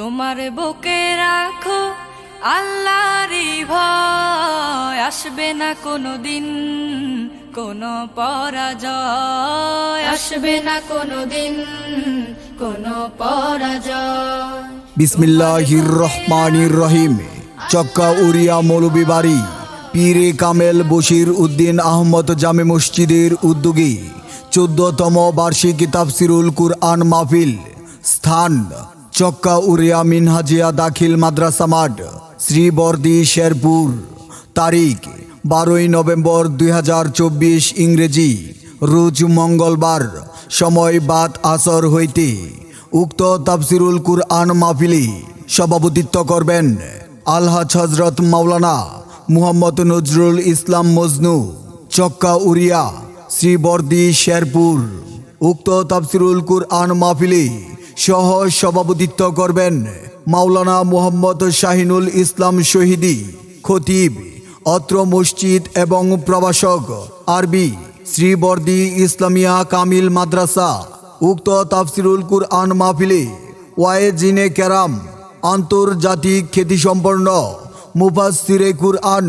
তোমার বুকে রাখো, আল্লাহরই ভয়। আসবে না কোনো দিন কোনো পরাজয়। আসবে না কোনো দিন কোনো পরাজয়। বিসমিল্লাহির রহমানির রহিম চক্কা উরিয়া মৌলবী বাড়ি। পীরে কামেল বশির উদ্দিন আহমদ জামে মসজিদের উদ্যোগী চোদ্দতম বার্ষিক তাফসিরুল কুরআন মাহফিল। স্থান চক্কা উরিয়া মিনহাজিয়া দাখিল মাদ্রাসা মাঠ, শ্রীবর্দি শেরপুর। তারিখ, বারোই নভেম্বর দু হাজার চব্বিশ ইংরেজি, রোজ মঙ্গলবার, সময় বাদ আসর হইতে। উক্ত তাফসিরুল কুরআন মাহফিলি সভাপতিত্ব করবেন আলহাজ হজরত মাওলানা মুহাম্মদ নজরুল ইসলাম মজনু, চক্কা উরিয়া, শ্রীবর্দি শেরপুর। উক্ত তাফসিরুল কুরআন মাহফিলি সহ সভাপতিত্ব করবেন মাওলানা মুহাম্মদ শাহিনুল ইসলাম শহীদি, খতিব, অত্র মসজিদ এবং প্রভাষক আরবি শ্রীবর্দি ইসলামিয়া কামিল মাদ্রাসা, উক্ত তাফসিরুল কুরআন মাহফিলে ওয়াইজিনে কেরাম, আন্তর্জাতিক খ্যাতিসম্পন্ন মুফাসসিরে কুরআন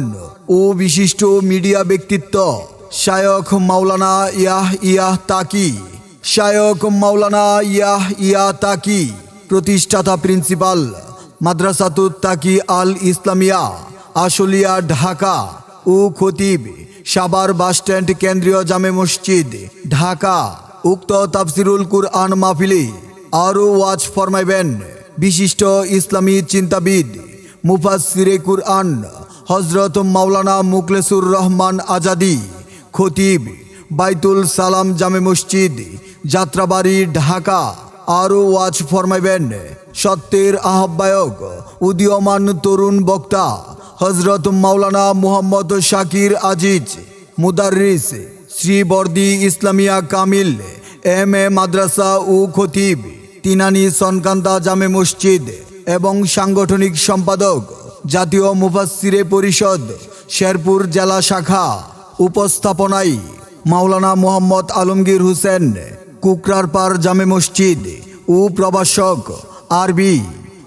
ও বিশিষ্ট মিডিয়া ব্যক্তিত্ব শায়ক মাওলানা ইয়াহ ইয়াহ তাকি শায়ক মাওলানা ইয়াহ ইয়া তাকি, প্রতিষ্ঠাতা প্রিন্সিপাল, মাদ্রাসাতুত তাকি আল ইসলামিয়া, আশুলিয়া, ঢাকা ও খতিব সাবার বাস বাসস্ট্যান্ড কেন্দ্রীয় জামে মসজিদ, ঢাকা, উক্ত তাফসিরুল কুরআন মাহফিলে আরও ওয়াজ ফরমাইবেন বিশিষ্ট ইসলামী চিন্তাবিদ, মুফাসসিরে কুরআন হজরত মাওলানা মুকলেসুর রহমান আজাদি, খতিব, বাইতুল সালাম জামে মসজিদ যাত্রাবাড়ি ঢাকা। আরও ওয়াজ ফরমাইবেন। সত্যের আহ্বায়ক, উদীয়মান তরুণ বক্তা হজরত মাওলানা মুহাম্মদ শাকির আজিজ মুদারিস শ্রীবর্দি ইসলামিয়া কামিল এম এ মাদ্রাসা ও খতিব, তিনানি সনকান্দা জামে মসজিদ এবং সাংগঠনিক সম্পাদক, জাতীয় মুফাসসিরে পরিষদ, শেরপুর জেলা শাখা, উপস্থাপনায় মাওলানা মোহাম্মদ আলমগীর হোসেন কুকরারপার জামে মসজিদ, ও প্রভাষক, আরবি,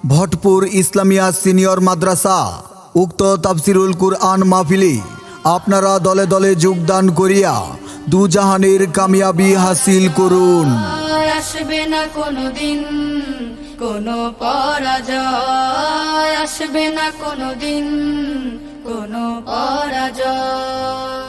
ভটপুর ইসলামিয়া সিনিয়র মাদ্রাসা, উক্ত তাফসিরুল কুরআন মাহফিলি আপনারা দলে দলে যোগদান করিয়া দুজাহানের কামিয়াবি হাসিল করুন। আসবে না কোনো দিন কোনো পরাজয়। আসবে না কোনো দিন কোনো পরাজয়।